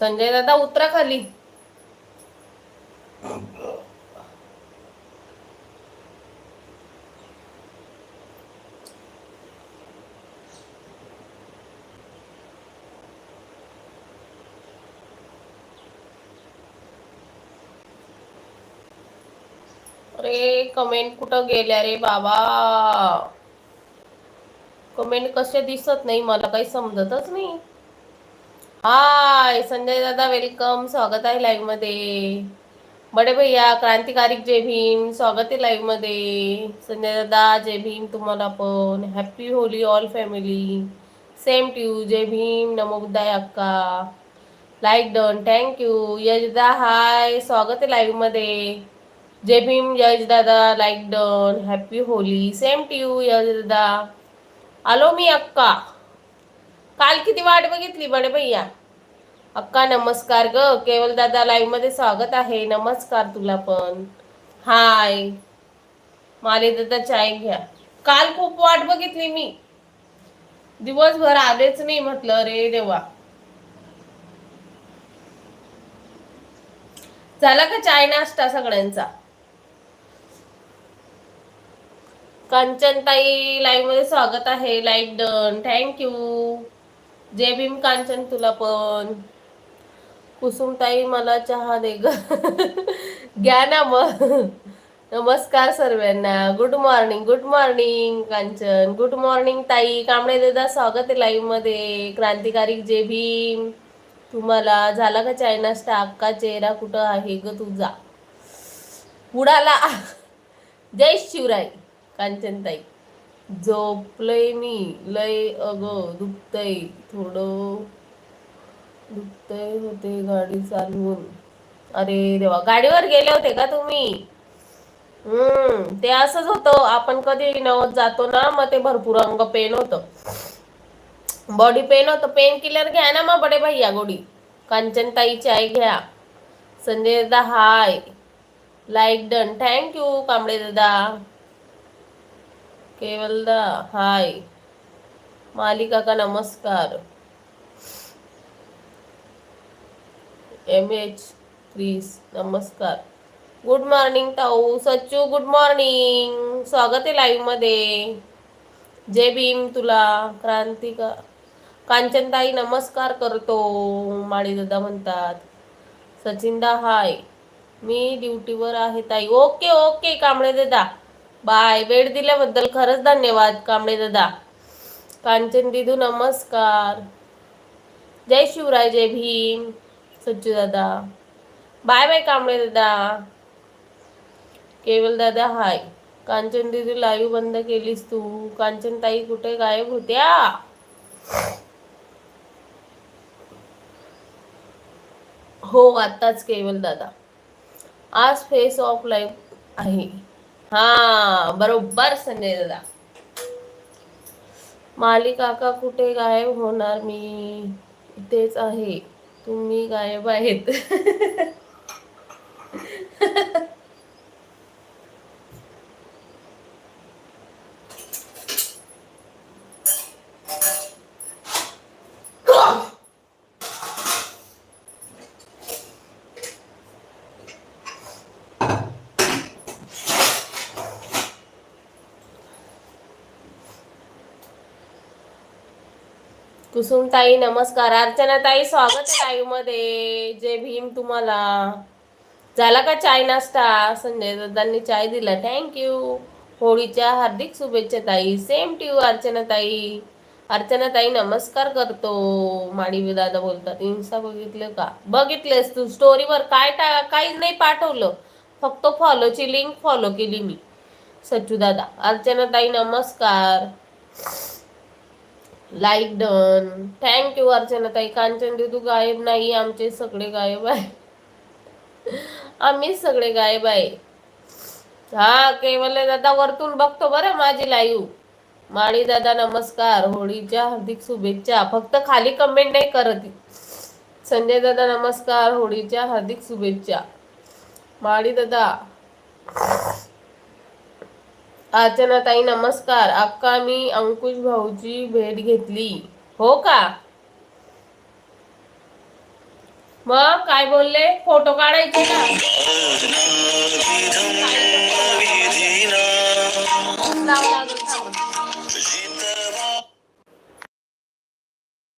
संजय दादा उतरा खाली. अरे कमेंट कुठं गेल्या रे बाबा? कमेंट कसे दिसत नाही मला काही समजतच नाही. हाय संजय दादा वेलकम स्वागत आहे लाईव्हमध्ये. बडे भैया क्रांतिकारिक जय भीम. स्वागत आहे लाईव्हमध्ये. संजय दादा जय भीम तुम्हाला पण. Happy Holi all family same to जय भीम. नमो बुद्धाय अक्का. Like done thank you Yashada hi. स्वागत आहे लाईव्हमध्ये. जय भीम यश दादा like done happy Holi same to Yash दादा आलो मी अक्का. काल किती वाट बघितली बडे भैया? अक्का नमस्कार ग. केवल दादा लाईव्हमध्ये स्वागत आहे. नमस्कार तुला पण. हाय. माले दादा चाय घ्या. काल खूप वाट बघितली मी. दिवसभर आलेच नाही म्हटलं रे देवा. झाला का चाय नाश्ता सगळ्यांचा? कांचनताई लाईव्हमध्ये स्वागत आहे. लाईक डन थँक्यू जय भीम कांचन तुला पण. कुसुमताई मला चहा दे ग. घ्या ना मग. नमस्कार सर्वांना. Good morning good morning Kanchan. Good morning ताई. कांबळे दादा स्वागत आहे लाईव्हमध्ये. क्रांतिकारी जय भीम. तुम्हाला झाला का चाय नाश्ता का चेहरा कुठं आहे ग तुझा? उडाला. जय शिवराय कांचनताई. झोपलंय मी. लय अग दुखतय. थोडं दुखतय होते गाडी चालवून. अरे देवा गाडीवर गेले होते का तुम्ही? हम्म ते असंच होतं. आपण कधी नवत जातो ना मग ते भरपूर अंग पेन होतं. बॉडी पेन होतं. पेन किलर घ्या ना मग बडे भैया गोडी. कांचन ताईची आई घ्या. संजय दादा hi like done thank you Kamble दादा. केवलदा. हाय. मालिका का नमस्कार. एम एच प्लीज नमस्कार. गुड मॉर्निंग ताऊ सच्चू गुड मॉर्निंग स्वागत आहे लाईव्हमध्ये. जय भीम तुला. क्रांतिका कांचनताई नमस्कार करतो. माळी दादा म्हणतात. सचिनदा हाय. मी ड्युटीवर आहे ताई. ओके ओके कांबळे दादा. बाय. वेळ दिल्याबद्दल खरंच धन्यवाद कांबळे दादा. कांचन दिदू नमस्कार. जय शिवराय जय भीम. सज्जू दादा. बाय बाय कांबळे दादा. केवल दादा हाय. कांचन दिदू लाईव्ह बंद केलीस तू. कांचन ताई कुठे गायब होत्या? हो आत्ताच केवल दादा. आज फेस ऑफ लाईव्ह आहे. हा बरोबर संजय दादा. माली काका कुठे गायब होणार? मी इथेच आहे. तुम्ही गायब आहेत. कुसुम ताई नमस्कार. अर्चना ताई स्वागत आहे लाईव्हमध्ये जय भीम तुम्हाला. झाला का चाय नाश्ता? संजय दादांनी चाय दिला. थँक्यू होळीच्या हार्दिक शुभेच्छा ताई. सेम टू अर्चना ताई अर्चना ताई नमस्कार करतो. माडी दादा बोलतात इन्स्टा बघितलं का? बघितलेस तू. स्टोरीवर काय टा काहीच नाही पाठवलं. फक्त फॉलोची लिंक फॉलो केली मी. सच्चू दादा. अर्चना ताई नमस्कार. लाईक डन थँक्यू अर्चना ताई. कांचन तू गायब नाही आमचे सगळे गायब आहे. आम्ही सगळे गायब आहे. हा केवल दादा वरतून बघतो बरं माझी लाईव्ह माळी दादा नमस्कार. होळीच्या हार्दिक शुभेच्छा. फक्त खाली कमेंट नाही करत. संजय दादा नमस्कार. होळीच्या हार्दिक शुभेच्छा. माळी दादा अर्चना ताई नमस्कार. अक्का मी अंकुश भाऊची भेट घेतली. हो का? मग काय बोलले? फोटो काढायचे का? लावा.